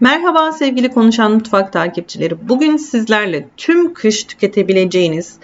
Merhaba sevgili Konuşan Mutfak takipçileri. Bugün sizlerle tüm kış tüketebileceğiniz,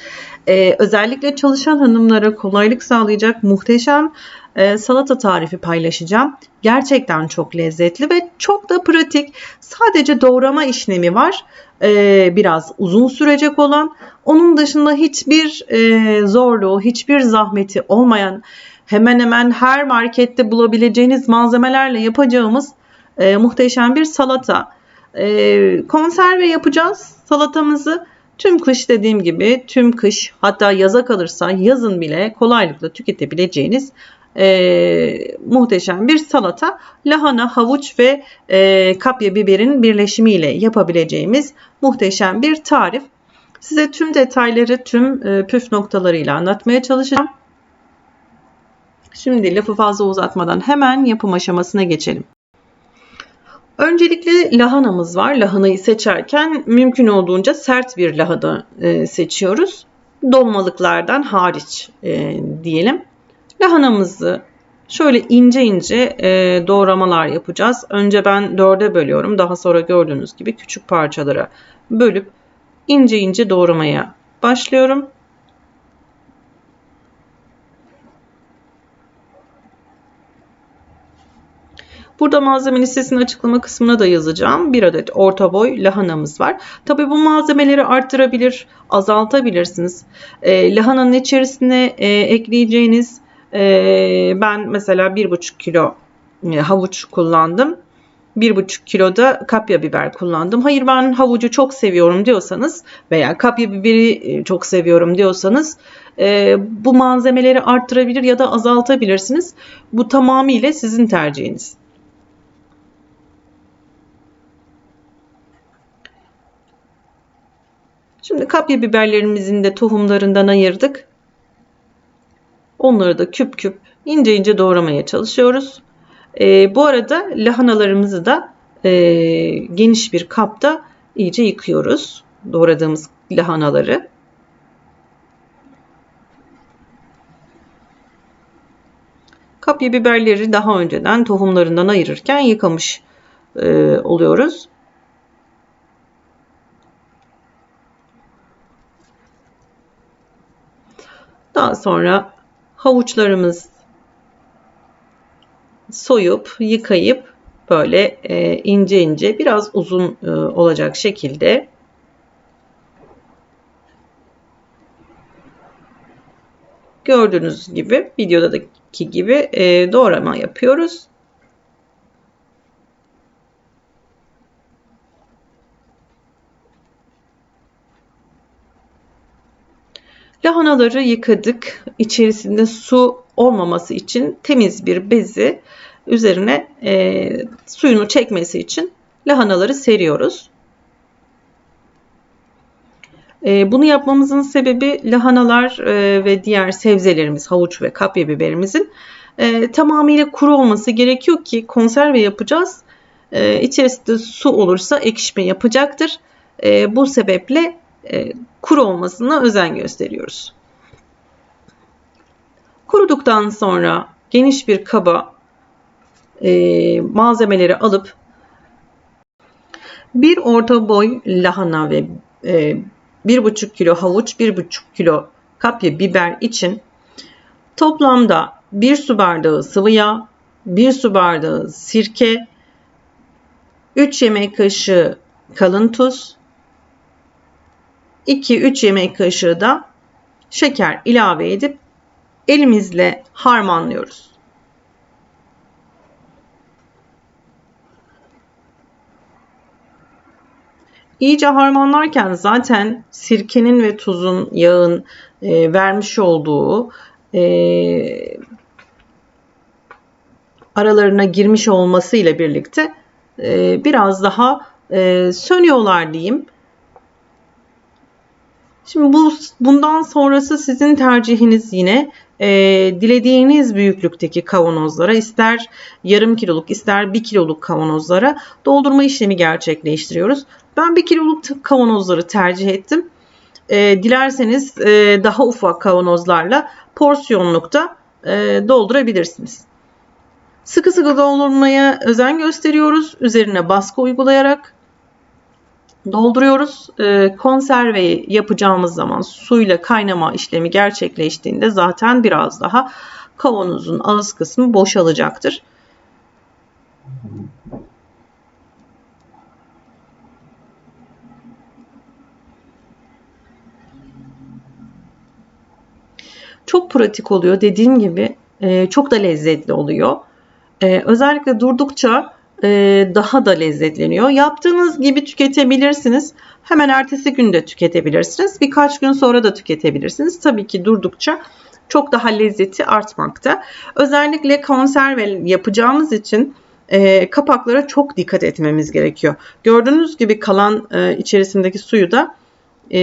e, özellikle çalışan hanımlara kolaylık sağlayacak muhteşem e, salata tarifi paylaşacağım. Gerçekten çok lezzetli ve çok da pratik. Sadece doğrama işlemi var. E, biraz uzun sürecek olan. Onun dışında hiçbir e, zorluğu, hiçbir zahmeti olmayan, hemen hemen her markette bulabileceğiniz malzemelerle yapacağımız e, muhteşem bir salata. E, konserve yapacağız salatamızı. Tüm kış dediğim gibi tüm kış hatta yaza kalırsa yazın bile kolaylıkla tüketebileceğiniz e, muhteşem bir salata. Lahana, havuç ve e, kapya biberin birleşimiyle yapabileceğimiz muhteşem bir tarif. Size tüm detayları, tüm e, püf noktalarıyla anlatmaya çalışacağım. Şimdi lafı fazla uzatmadan hemen yapım aşamasına geçelim. Öncelikle lahanamız var. Lahanayı seçerken mümkün olduğunca sert bir lahana e, seçiyoruz. Dolmalıklardan hariç e, diyelim. Lahanamızı şöyle ince ince e, doğramalar yapacağız. Önce ben dörde bölüyorum. Daha sonra gördüğünüz gibi küçük parçalara bölüp ince ince doğramaya başlıyorum. Burada malzeme listesini açıklama kısmına da yazacağım. Bir adet orta boy lahanamız var. Tabii bu malzemeleri arttırabilir, azaltabilirsiniz. E, lahananın içerisine e, ekleyeceğiniz e, ben mesela 1,5 kilo e, havuç kullandım. 1,5 kilo da kapya biber kullandım. Hayır ben havucu çok seviyorum diyorsanız veya kapya biberi e, çok seviyorum diyorsanız e, bu malzemeleri arttırabilir ya da azaltabilirsiniz. Bu tamamıyla sizin tercihiniz. Şimdi kapya biberlerimizin de tohumlarından ayırdık. Onları da küp küp ince ince doğramaya çalışıyoruz. E, bu arada lahanalarımızı da e, geniş bir kapta iyice yıkıyoruz. Doğradığımız lahanaları. Kapya biberleri daha önceden tohumlarından ayırırken yıkamış e, oluyoruz. Daha sonra havuçlarımız soyup yıkayıp böyle e, ince ince biraz uzun e, olacak şekilde gördüğünüz gibi videodaki gibi e, doğrama yapıyoruz. Lahanaları yıkadık. İçerisinde su olmaması için temiz bir bezi üzerine e, suyunu çekmesi için lahanaları seriyoruz. E, bunu yapmamızın sebebi lahanalar e, ve diğer sebzelerimiz, havuç ve kapya biberimizin e, tamamıyla kuru olması gerekiyor ki konserve yapacağız. E, içerisinde su olursa ekşime yapacaktır. E, bu sebeple e, kuru olmasına özen gösteriyoruz. Kuruduktan sonra geniş bir kaba e, malzemeleri alıp bir orta boy lahana ve e, 1,5 kilo havuç, 1,5 kilo kapya biber için toplamda 1 su bardağı sıvı yağ, 1 su bardağı sirke, 3 yemek kaşığı kalın tuz, 2-3 yemek kaşığı da şeker ilave edip elimizle harmanlıyoruz. İyice harmanlarken zaten sirkenin ve tuzun, yağın e, vermiş olduğu e, aralarına girmiş olmasıyla birlikte e, biraz daha e, sönüyorlar diyeyim. Şimdi bu bundan sonrası sizin tercihiniz yine e, dilediğiniz büyüklükteki kavanozlara ister yarım kiloluk ister bir kiloluk kavanozlara doldurma işlemi gerçekleştiriyoruz. Ben bir kiloluk kavanozları tercih ettim. E, dilerseniz e, daha ufak kavanozlarla porsiyonlukta e, doldurabilirsiniz. Sıkı sıkı doldurmaya özen gösteriyoruz. Üzerine baskı uygulayarak dolduruyoruz. E, konserveyi yapacağımız zaman suyla kaynama işlemi gerçekleştiğinde zaten biraz daha kavanozun ağız kısmı boşalacaktır. Çok pratik oluyor. Dediğim gibi e, çok da lezzetli oluyor. E, özellikle durdukça daha da lezzetleniyor. Yaptığınız gibi tüketebilirsiniz. Hemen ertesi günde tüketebilirsiniz. Birkaç gün sonra da tüketebilirsiniz. Tabii ki durdukça çok daha lezzeti artmakta. Özellikle konserve yapacağımız için e, kapaklara çok dikkat etmemiz gerekiyor. Gördüğünüz gibi kalan e, içerisindeki suyu da e,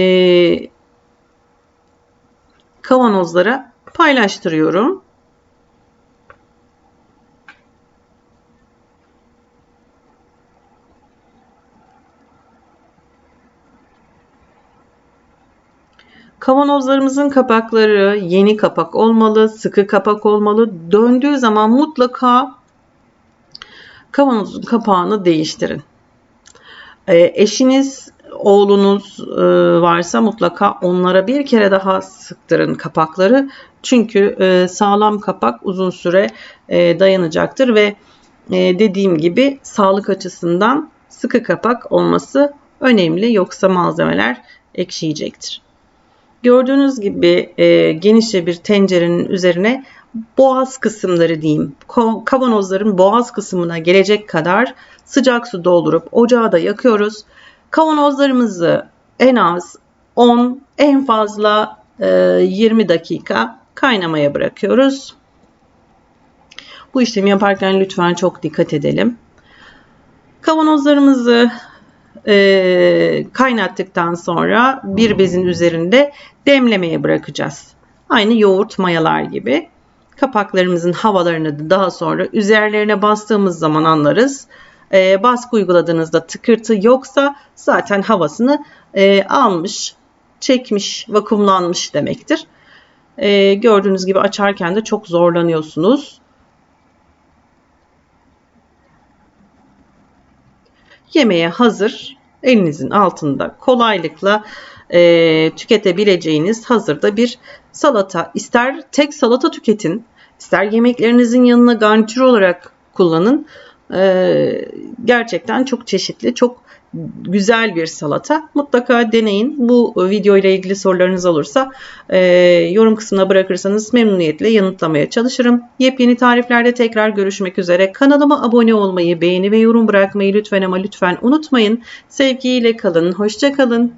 kavanozlara paylaştırıyorum. Kavanozlarımızın kapakları yeni kapak olmalı, sıkı kapak olmalı. Döndüğü zaman mutlaka kavanozun kapağını değiştirin. E, eşiniz, oğlunuz e, varsa mutlaka onlara bir kere daha sıktırın kapakları. Çünkü e, sağlam kapak uzun süre e, dayanacaktır ve e, dediğim gibi sağlık açısından sıkı kapak olması önemli. Yoksa malzemeler ekşiyecektir. Gördüğünüz gibi e, genişçe bir tencerenin üzerine boğaz kısımları diyeyim kavanozların boğaz kısmına gelecek kadar sıcak su doldurup ocağı da yakıyoruz. Kavanozlarımızı en az 10 en fazla e, 20 dakika kaynamaya bırakıyoruz. Bu işlemi yaparken lütfen çok dikkat edelim. Kavanozlarımızı e, kaynattıktan sonra bir bezin üzerinde demlemeye bırakacağız. Aynı yoğurt mayalar gibi. Kapaklarımızın havalarını da daha sonra üzerlerine bastığımız zaman anlarız. E, baskı uyguladığınızda tıkırtı yoksa zaten havasını e, almış, çekmiş, vakumlanmış demektir. E, gördüğünüz gibi açarken de çok zorlanıyorsunuz. Yemeğe hazır, elinizin altında kolaylıkla e, tüketebileceğiniz hazırda bir salata. İster tek salata tüketin, ister yemeklerinizin yanına garnitür olarak kullanın. E, gerçekten çok çeşitli, çok güzel bir salata. Mutlaka deneyin. Bu video ile ilgili sorularınız olursa e, yorum kısmına bırakırsanız memnuniyetle yanıtlamaya çalışırım. Yepyeni tariflerde tekrar görüşmek üzere. Kanalıma abone olmayı, beğeni ve yorum bırakmayı lütfen ama lütfen unutmayın. Sevgiyle kalın, hoşça kalın.